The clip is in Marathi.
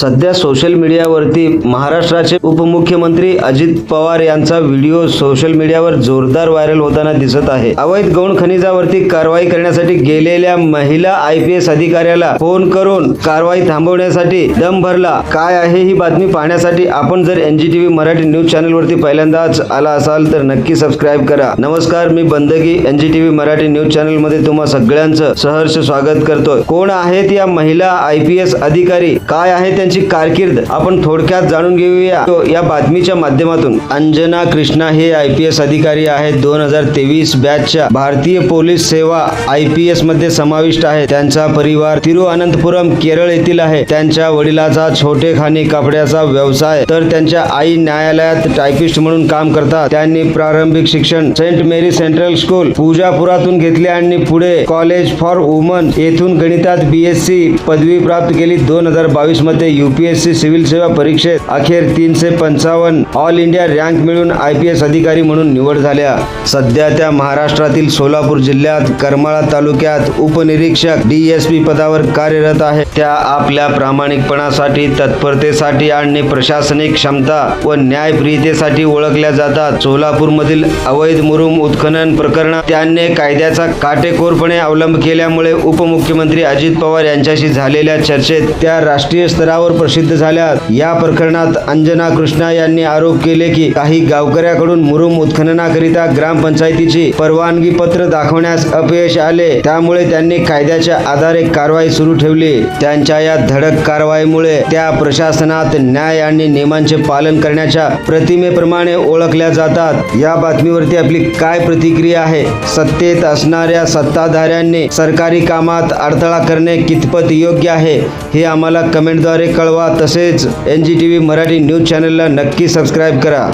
सध्या सोशल मीडियावरती महाराष्ट्राचे उपमुख्यमंत्री अजित पवार यांचा व्हिडिओ सोशल मीडियावर जोरदार व्हायरल होताना दिसत आहे. अवैध गौण खनिजावरती कारवाई करण्यासाठी गेलेल्या महिला आय पी एस अधिकाऱ्याला फोन करून कारवाई थांबवण्यासाठी दम भरला. काय आहे ही बातमी पाहण्यासाठी आपण जर एनजीटीव्ही मराठी न्यूज चॅनल वरती पहिल्यांदाच आला असाल तर नक्की सबस्क्राईब करा. नमस्कार मी बंदगी एनजीटीव्ही मराठी न्यूज चॅनलमध्ये तुम्हा सगळ्यांचं सहर्ष स्वागत करतोय. कोण आहेत या महिला आय पी एस अधिकारी? काय आहे त्यांची कारकीर्द आपण थोडक्यात जाणून घेऊया. तो या बातमीच्या माध्यमातून अंजना कृष्णा हे आय पी एस अधिकारी आहेत. दोन हजार तेवीस बॅचच्या भारतीय पोलीस सेवा आय पी एसमध्ये समाविष्ट आहे त्यांचा परिवार तिरुअनंतपुरम केरळ येथील आहे. त्यांच्या वडिलाचा छोटेखानी कपड्याचा व्यवसाय तर त्यांच्या आई न्यायालयात टायपिस्ट म्हणून काम करतात. त्यांनी प्रारंभिक शिक्षण सेंट मेरी सेंट्रल स्कूल पूजापुरातून घेतले आणि पुढे कॉलेज फॉर वुमन येथून गणितात बी एस सी पदवी प्राप्त केली. दोन हजार बावीसमध्ये युपीएससी सिव्हिल सेवा परीक्षेत अखेर तीनशे पंचावन्न ऑल इंडिया रँक मिळून आय पी एस अधिकारी म्हणून निवड झाल्या. सध्या त्या महाराष्ट्रातील सोलापूर जिल्ह्यात करमाळा तालुक्यात उपनिरीक्षक डी एस पी पदावर कार्यरत आहे. त्या आपल्या प्रामाणिकपणासाठी तत्परतेसाठी आणि प्रशासनिक क्षमता व न्यायप्रियतेसाठी ओळखल्या जातात. सोलापूरमधील अवैध मुरुम उत्खनन प्रकरणात त्यांनी कायद्याचा काटेकोरपणे अवलंब केल्यामुळे उपमुख्यमंत्री अजित पवार यांच्याशी झालेल्या चर्चेत त्या राष्ट्रीय स्तरावर प्रसिद्ध झाल्या या प्रकरणात अंजना कृष्णा यांनी आरोप केले की काही गावकऱ्याकडून मुरुम उत्खननाकरिता ग्रामपंचायतीची परवानगी पत्र दाखवण्यास अपयश आले. त्यामुळे त्यांनी कायद्याच्या आधारे कारवाई सुरू ठेवली. त्यांच्या या धडक कारवाईमुळे त्या प्रशासनात न्याय आणि नियमांचे पालन करण्याच्या प्रतिमेप्रमाणे ओळखल्या जातात. या बातमीवरती आपली काय प्रतिक्रिया आहे? सत्तेत असणाऱ्या सत्ताधाऱ्यांनी सरकारी कामात अडथळा करणे कितपत योग्य आहे? हे आम्हाला कमेंटद्वारे कळवा. तसेच N G T V Marathi news चॅनलला नक्की सबस्क्राईब करा.